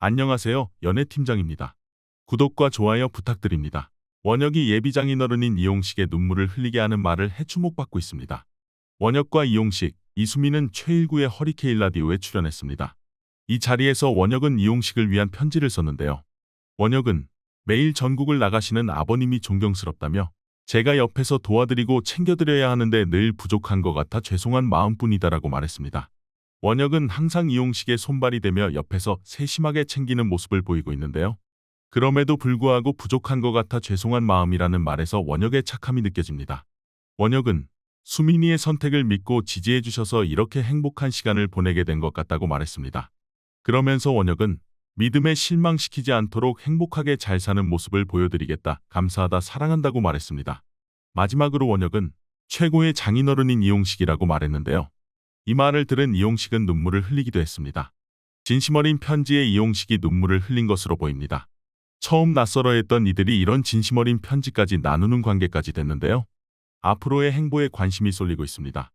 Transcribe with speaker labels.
Speaker 1: 안녕하세요. 연애팀장입니다. 구독과 좋아요 부탁드립니다. 원혁이 예비 장인어른인 이용식의 눈물을 흘리게 하는 말을 해주목받고 있습니다. 원혁과 이용식, 이수민은 최일구의 허리케인 라디오에 출연했습니다. 이 자리에서 원혁은 이용식을 위한 편지를 썼는데요. 원혁은 매일 전국을 나가시는 아버님이 존경스럽다며 제가 옆에서 도와드리고 챙겨드려야 하는데 늘 부족한 것 같아 죄송한 마음뿐이다라고 말했습니다. 원혁은 항상 이용식의 손발이 되며 옆에서 세심하게 챙기는 모습을 보이고 있는데요. 그럼에도 불구하고 부족한 것 같아 죄송한 마음이라는 말에서 원혁의 착함이 느껴집니다. 원혁은 수민이의 선택을 믿고 지지해 주셔서 이렇게 행복한 시간을 보내게 된 것 같다고 말했습니다. 그러면서 원혁은 믿음에 실망시키지 않도록 행복하게 잘 사는 모습을 보여드리겠다, 감사하다, 사랑한다고 말했습니다. 마지막으로 원혁은 최고의 장인어른인 이용식이라고 말했는데요. 이 말을 들은 이용식은 눈물을 흘리기도 했습니다. 진심 어린 편지에 이용식이 눈물을 흘린 것으로 보입니다. 처음 낯설어 했던 이들이 이런 진심 어린 편지까지 나누는 관계까지 됐는데요. 앞으로의 행보에 관심이 쏠리고 있습니다.